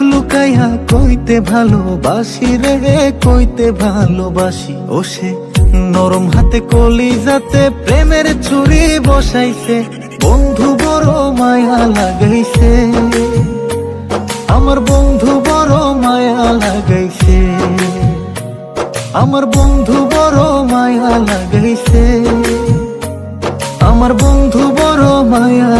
লুকাইয়া কইতে ভালোবাসি রে কইতে ভালোবাসি। ও সে নরম হাতে কলি যাতে প্রেমের ছুরি বসাইছে। বন্ধু বড় মায়া লাগাইছে। আমার বন্ধু বড় মায়া লাগাইছে। আমার বন্ধু বড় মায়া লাগাইছে। আমার বন্ধু বড় মায়া